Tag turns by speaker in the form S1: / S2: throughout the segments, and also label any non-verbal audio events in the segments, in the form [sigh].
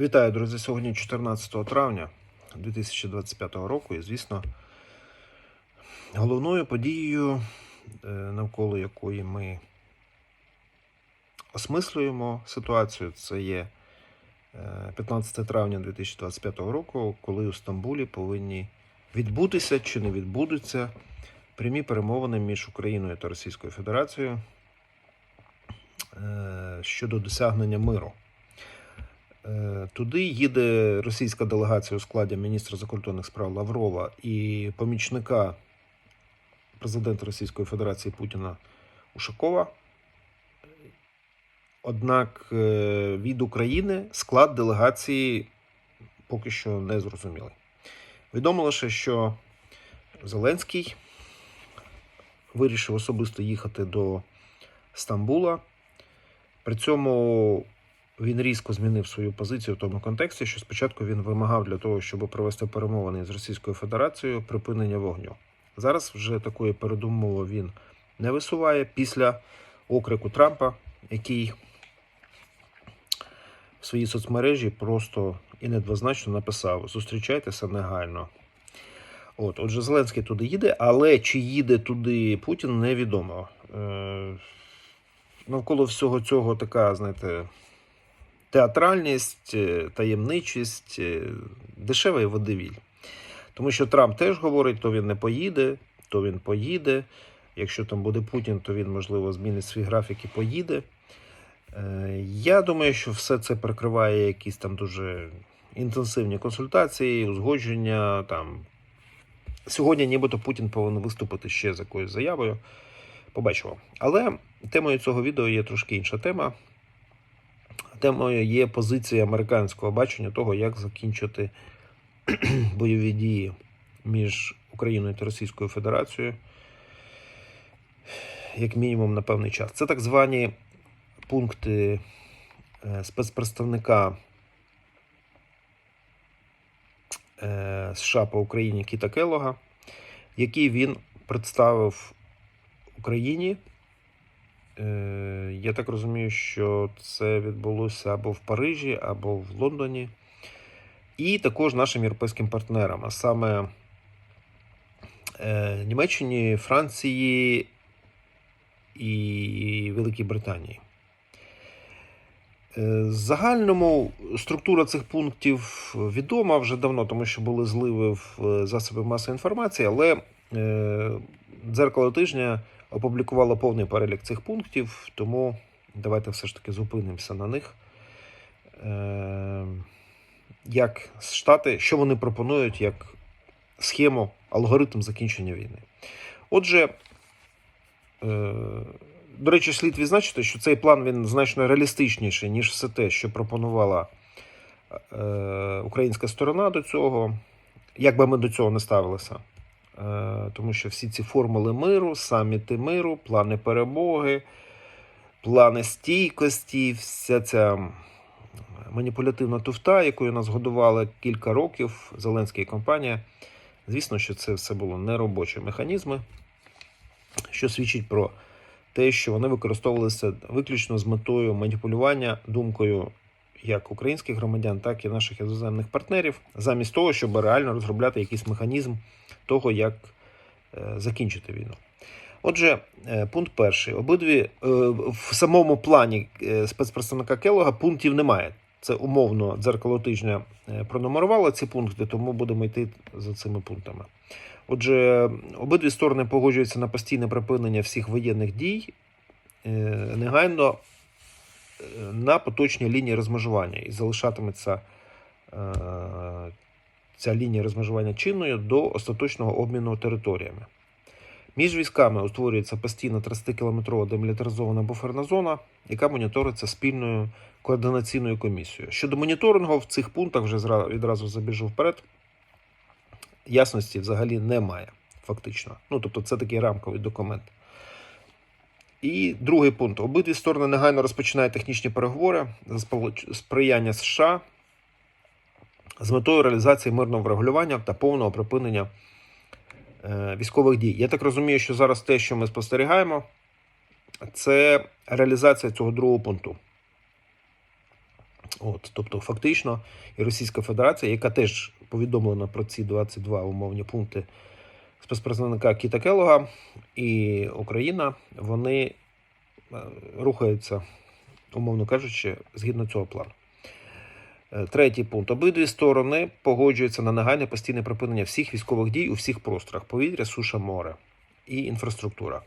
S1: Вітаю, друзі! Сьогодні 14 травня 2025 року. І, звісно, головною подією, е, навколо якої ми осмислюємо ситуацію, це є е, 15 травня 2025 року, коли у Стамбулі повинні відбутися чи не відбудуться прямі перемовини між Україною та Російською Федерацією е, щодо досягнення миру. Е, Туди їде російська делегація у складі міністра закордонних справ Лаврова і помічника президента Російської Федерації Путіна Ушакова. Однак е, від України склад делегації поки що не зрозумілий. Відомо лише, що Зеленський вирішив особисто їхати до Стамбула. При цьому він різко змінив свою позицію в тому контексті, що спочатку він вимагав для того, щоб провести перемовини з Російською Федерацією припинення вогню. Зараз вже такої передумови він не висуває після окрику Трампа, який в своїй соцмережі просто і недвозначно написав: зустрічайтеся негайно. От, отже, Зеленський туди їде, але чи їде туди Путін, невідомо. Е, навколо всього цього така, знаєте, театральність, е, таємничість, е, дешевий водевіль. Тому що Трамп теж говорить, то він не поїде, то він поїде. Якщо там буде Путін, то він, можливо, змінить свій графік і поїде. Е, Я думаю, що все це прикриває якісь там дуже інтенсивні консультації, узгодження. Там. Сьогодні, нібито Путін повинен виступити ще з якоюсь заявою. Побачимо. Але темою цього відео є трошки інша тема. Темою є позиція американського бачення того, як закінчити [clears throat] бойові дії між Україною та Російською Федерацією, як мінімум на певний час. Це так звані пункти е, спецпредставника е, США по Україні Кіта Келога, які він представив Україні. Е, Я так розумію, що це відбулося або в Парижі, або в Лондоні. І також нашим європейським партнерам, а саме е, Німеччині, Франції і Великій Британії. Е, загальному структура цих пунктів відома вже давно, тому що були зливи в засоби масової інформації, але дзеркало тижня опублікувало повний перелік цих пунктів, тому давайте все ж таки зупинимося на них. Е, Як Штати, що вони пропонують як схему, алгоритм закінчення війни. Отже, е, до речі, слід відзначити, що цей план він значно реалістичніший, ніж все те, що пропонувала е, українська сторона до цього, як би ми до цього не ставилися. Е, тому що всі ці формули миру, саміти миру, плани перемоги, плани стійкості, вся ця маніпулятивна туфта, якою нас годували кілька років Зеленська і компанія. Звісно, що це все було неробочі механізми, що свідчить про те, що вони використовувалися виключно з метою маніпулювання думкою як українських громадян, так і наших іноземних партнерів, замість того, щоб реально розробляти якийсь механізм того, як е, закінчити війну. Отже, е, пункт перший. Обидві е, в самому плані спецпредставника Келога пунктів немає. Це умовно дзеркало тижня пронумерувало ці пункти, тому будемо йти за цими пунктами. Отже, обидві сторони погоджуються на постійне припинення всіх воєнних дій негайно на поточній лінії розмежування і залишатиметься ця лінія розмежування чинною до остаточного обміну територіями. Між військами утворюється постійна 30-кілометрова демілітаризована буферна зона, яка моніториться спільною координаційною комісією. Щодо моніторингу, в цих пунктах вже відразу забіжу вперед. Ясності взагалі немає, фактично. Ну, тобто, це такий рамковий документ. І другий пункт. Обидві сторони негайно розпочинають технічні переговори за сприяння США з метою реалізації мирного врегулювання та повного припинення е, військових дій. Я так розумію, що зараз те, що ми спостерігаємо, це реалізація цього другого пункту. От, тобто, фактично, і Російська Федерація, яка теж повідомлена про ці 22 умовні пункти спецпредставника Кіта Келога, і Україна, вони е, рухаються, умовно кажучи, згідно цього плану. Е, Третій пункт. Обидві сторони погоджуються на негайне постійне припинення всіх військових дій у всіх просторах повітря, суша, море і інфраструктура.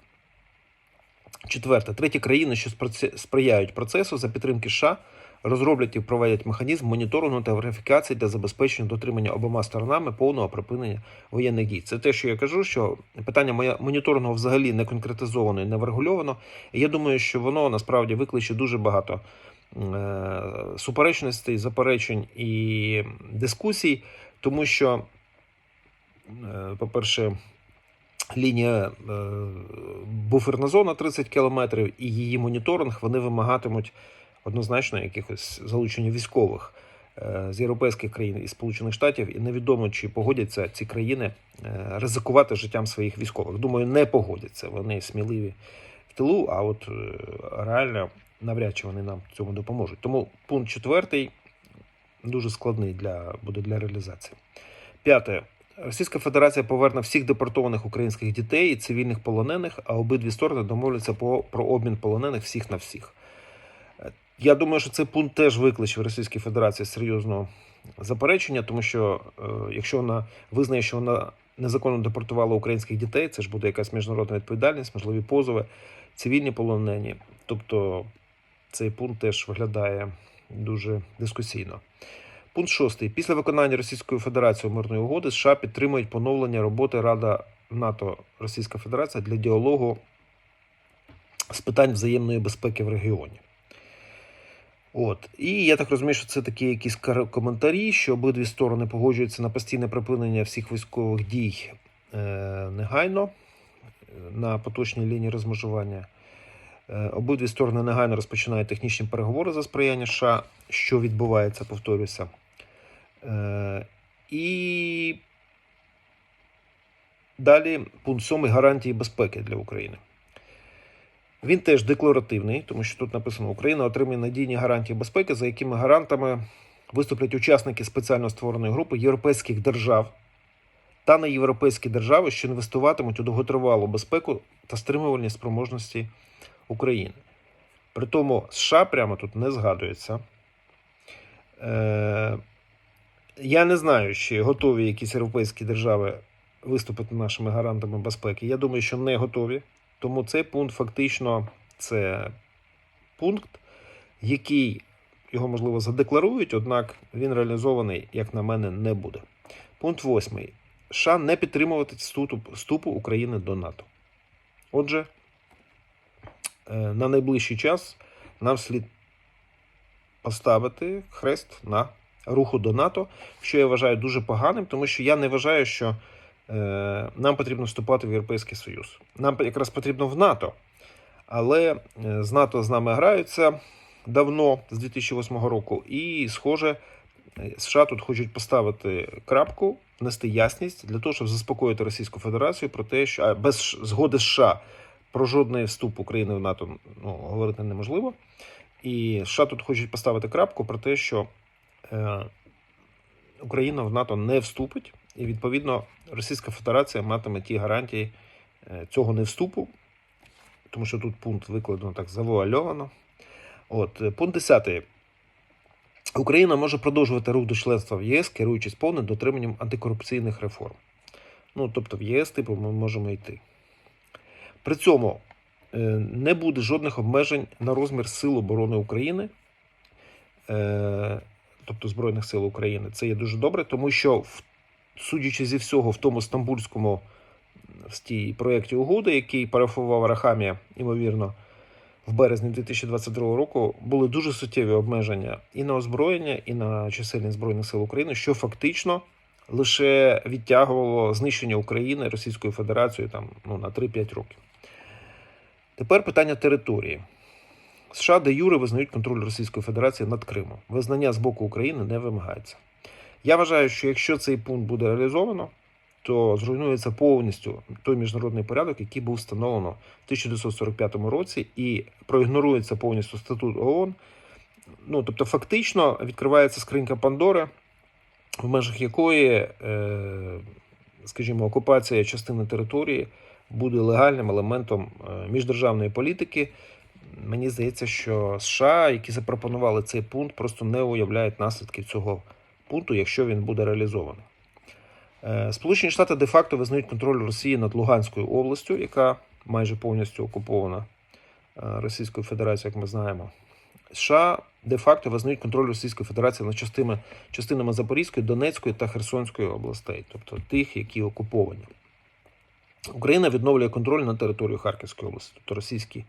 S1: Четверте. Треті країни, що сприяють процесу за підтримки США, розроблять і впровадять механізм моніторингу та верифікації для забезпечення дотримання обома сторонами повного припинення воєнних дій. Це те, що я кажу, що питання моніторингу взагалі не конкретизовано і не врегульовано. Я думаю, що воно насправді викличе дуже багато суперечностей, заперечень і дискусій, тому що, е, по-перше, лінія е, буферна зона 30 кілометрів і її моніторинг вони вимагатимуть однозначно якихось залучення військових е, з європейських країн і Сполучених Штатів, і невідомо, чи погодяться ці країни е, ризикувати життям своїх військових. Думаю, не погодяться. Вони сміливі в тилу, а от е, реально навряд чи вони нам цьому допоможуть. Тому пункт четвертий дуже складний для буде для реалізації. П'яте. Російська Федерація поверне всіх депортованих українських дітей і цивільних полонених, а обидві сторони домовляться по, про обмін полонених всіх на всіх. Я думаю, що цей пункт теж викличе в Російській Федерації серйозного заперечення, тому що е, якщо вона визнає, що вона незаконно депортувала українських дітей, це ж буде якась міжнародна відповідальність, можливі позови, цивільні полонені. Тобто цей пункт теж виглядає дуже дискусійно. Пункт 6. Після виконання Російською Федерацією мирної угоди США підтримують поновлення роботи Рада НАТО Російська Федерація для діалогу з питань взаємної безпеки в регіоні. От. І я так розумію, що це такі якісь коментарі, що обидві сторони погоджуються на постійне припинення всіх військових дій е, негайно е, на поточній лінії розмежування. Е, Обидві сторони негайно розпочинають технічні переговори за сприяння США, що відбувається, повторюся. Е, І далі пункт 7 гарантії безпеки для України. Він теж декларативний, тому що тут написано: Україна отримує надійні гарантії безпеки, за якими гарантами виступлять учасники спеціально створеної групи європейських держав та неєвропейські держави, що інвестуватимуть у довготривалу безпеку та стримувальні спроможності України. При тому США прямо тут не згадується. Е, я не знаю, чи готові якісь європейські держави виступити нашими гарантами безпеки. Я думаю, що не готові. Тому цей пункт фактично це пункт, який його можливо задекларують, однак він реалізований, як на мене, не буде. Пункт 8. США не підтримувати вступу, України до НАТО. Отже, на найближчий час нам слід поставити хрест на руху до НАТО, що я вважаю дуже поганим, тому що я не вважаю, що е, нам потрібно вступати в Європейський Союз. Нам якраз потрібно в НАТО. Але е, з НАТО з нами граються давно, з 2008 року, і, схоже, е, США тут хочуть поставити крапку, внести ясність для того, щоб заспокоїти Російську Федерацію про те, що а, без згоди США про жодний вступ України в НАТО ну, говорити неможливо. І США тут хочуть поставити крапку про те, що е, Україна в НАТО не вступить, і відповідно Російська Федерація матиме ті гарантії е, цього не вступу, тому що тут пункт викладено так завуальовано. От, е, пункт 10. Україна може продовжувати рух до членства в ЄС, керуючись повним дотриманням антикорупційних реформ. Ну, тобто в єС, типу, ми можемо йти. При цьому е, не буде жодних обмежень на розмір сил оборони України, е, тобто Збройних сил України. Це є дуже добре, тому що, судячи зі всього, в тому стамбульському в тій проєкті угоди, який парафував Рахамія, ймовірно, в березні 2022 року, були дуже суттєві обмеження і на озброєння, і на чисельність Збройних сил України, що фактично лише відтягувало знищення України Російською Федерацією там, ну, на 3-5 років. Тепер питання території. США де Юри визнають контроль Російської Федерації над Кримом. Визнання з боку України не вимагається. Я вважаю, що якщо цей пункт буде реалізовано, то зруйнується повністю той міжнародний порядок, який був встановлено в 1945 році, і проігнорується повністю статут ООН, Ну, тобто, фактично відкривається скринька Пандори, в межах якої, е, скажімо, окупація частини території буде легальним елементом е, міждержавної політики. Мені здається, що США, які запропонували цей пункт, просто не уявляють наслідків цього пункту, якщо він буде реалізований. Е, Сполучені Штати де-факто визнають контроль Росії над Луганською областю, яка майже повністю окупована Російською Федерацією, як ми знаємо. США де-факто визнають контроль Російської Федерації над частинами, частинами Запорізької, Донецької та Херсонської областей, тобто тих, які окуповані. Україна відновлює контроль на територію Харківської області, тобто російські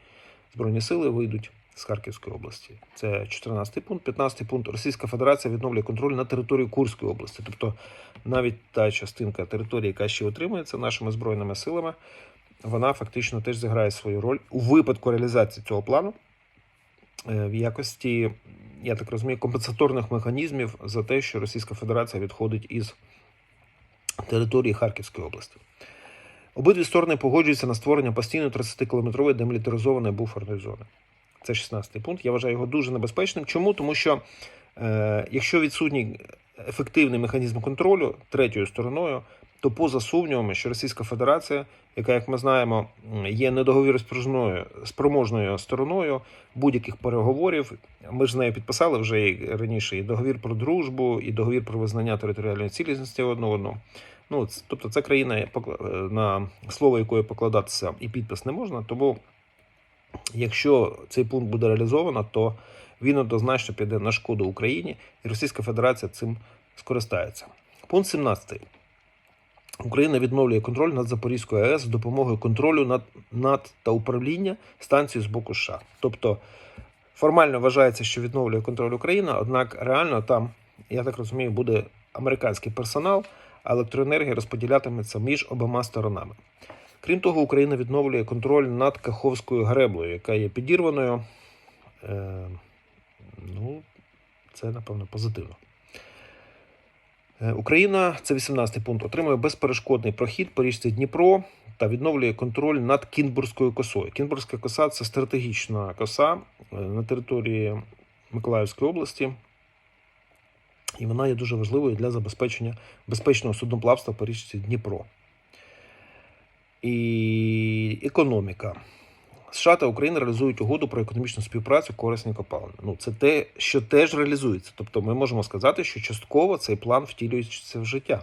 S1: збройні сили вийдуть з Харківської області. Це 14 пункт. 15 пункт. Російська Федерація відновлює контроль на території Курської області. Тобто навіть та частинка території, яка ще отримується нашими збройними силами, вона фактично теж зіграє свою роль у випадку реалізації цього плану в якості, я так розумію, компенсаторних механізмів за те, що Російська Федерація відходить із території Харківської області. Обидві сторони погоджуються на створення постійної 30-кілометрової демілітаризованої буферної зони. Це 16 пункт. Я вважаю його дуже небезпечним. Чому? Тому що е, якщо відсутній ефективний механізм контролю третьою стороною, то поза сумнівами, що Російська Федерація, яка, як ми знаємо, є недоговіроспроможною спроможною стороною будь-яких переговорів, ми ж з нею підписали вже і раніше і договір про дружбу, і договір про визнання територіальної цілісності одного одного. Ну, тобто, це країна, покла- е, на слово якої покладатися і підпис не можна. Тому, якщо цей пункт буде реалізовано, то він однозначно піде на шкоду Україні, і Російська Федерація цим скористається. Пункт 17. Україна відновлює контроль над Запорізькою АЕС з допомогою контролю над, над та управління станцією з боку США. Тобто формально вважається, що відновлює контроль Україна, однак реально там, я так розумію, буде американський персонал, а електроенергія розподілятиметься між обома сторонами. Крім того, Україна відновлює контроль над Каховською греблею, яка є підірваною. Е, ну, це, напевно, позитивно. Е, Україна, це 18-й пункт, отримує безперешкодний прохід по річці Дніпро та відновлює контроль над Кінбурзькою косою. Кінбурзька коса це стратегічна коса е, на території Миколаївської області, і вона є дуже важливою для забезпечення безпечного судноплавства по річці Дніпро. І економіка. США та Україна реалізують угоду про економічну співпрацю корисні копалини. Ну, це те, що теж реалізується. Тобто, ми можемо сказати, що частково цей план втілюється в життя.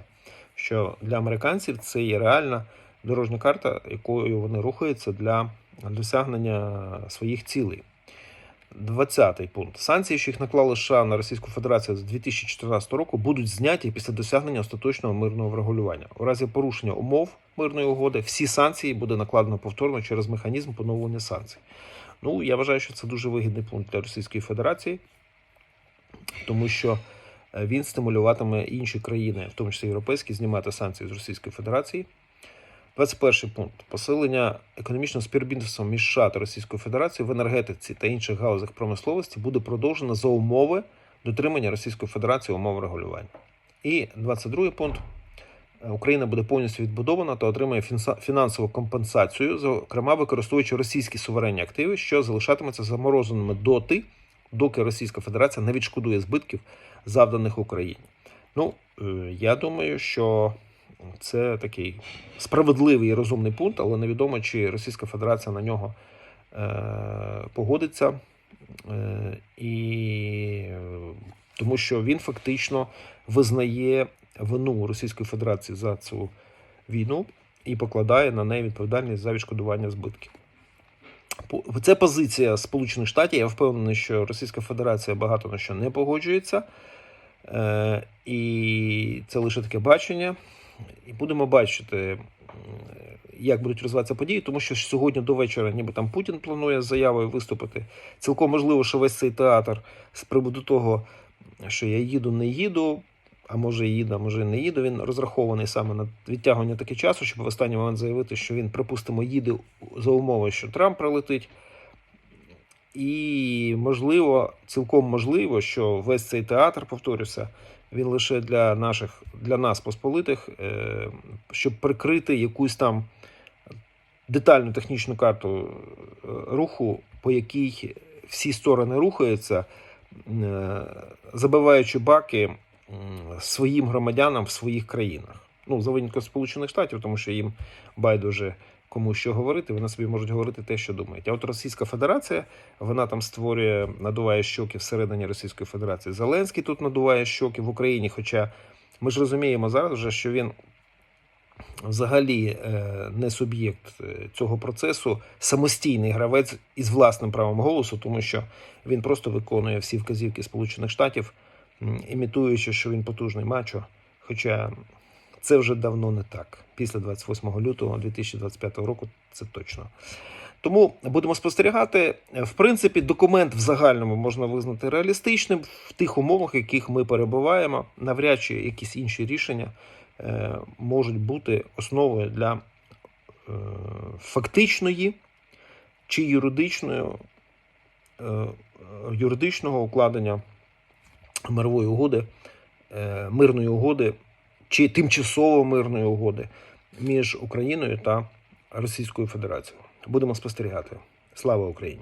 S1: Що для американців це є реальна дорожня карта, якою вони рухаються для досягнення своїх цілей. 20 пункт. Санкції, що їх наклали США на Російську Федерацію з 2014 року, будуть зняті після досягнення остаточного мирного врегулювання. У разі порушення умов мирної угоди всі санкції буде накладено повторно через механізм поновлення санкцій. Ну, я вважаю, що це дуже вигідний пункт для Російської Федерації, тому що е, він стимулюватиме інші країни, в тому числі європейські, знімати санкції з Російської Федерації. 21 пункт. Посилення економічного співробітництва між США та Російською Федерацією в енергетиці та інших галузях промисловості буде продовжено за умови дотримання Російської Федерації умов регулювання. І 22 пункт. Україна буде повністю відбудована та отримає фінансову компенсацію, зокрема використовуючи російські суверенні активи, що залишатимуться замороженими доти, доки Російська Федерація не відшкодує збитків, завданих Україні. Ну, е, я думаю, що це такий справедливий і розумний пункт, але невідомо, чи Російська Федерація на нього е, погодиться. Е, і тому що він фактично визнає вину Російської Федерації за цю війну і покладає на неї відповідальність за відшкодування збитків. Це позиція Сполучених Штатів. Я впевнений, що Російська Федерація багато на що не погоджується. Е, і це лише таке бачення. І будемо бачити, як будуть розвиватися події, тому що сьогодні до вечора, ніби там Путін планує з заявою виступити. Цілком можливо, що весь цей театр з приводу того, що я їду, не їду, а може їду, а може не їду. Він розрахований саме на відтягування таки часу, щоб в останній момент заявити, що він, припустимо, їде за умови, що Трамп прилетить. І можливо, цілком можливо, що весь цей театр, повторюся, він лише для наших, для нас, посполитих, е, щоб прикрити якусь там детальну технічну карту е, руху, по якій всі сторони рухаються, е, забиваючи баки своїм громадянам в своїх країнах. Ну, за винятком Сполучених Штатів, тому що їм байдуже кому що говорити, вони собі можуть говорити те, що думають. А от Російська Федерація, вона там створює, надуває щоки всередині Російської Федерації. Зеленський тут надуває щоки в Україні. Хоча ми ж розуміємо зараз вже, що він взагалі е, не суб'єкт е, цього процесу, самостійний гравець із власним правом голосу, тому що він просто виконує всі вказівки Сполучених Штатів, імітуючи, що він потужний мачо. Хоча це вже давно не так. Після 28 лютого 2025 року це точно. Тому будемо спостерігати. В принципі, документ в загальному можна визнати реалістичним в тих умовах, в яких ми перебуваємо. Навряд чи якісь інші рішення е, можуть бути основою для е, фактичної чи юридичної, е, юридичного укладення мирової угоди, мирної угоди чи тимчасово мирної угоди між Україною та Російською Федерацією. Будемо спостерігати. Слава Україні!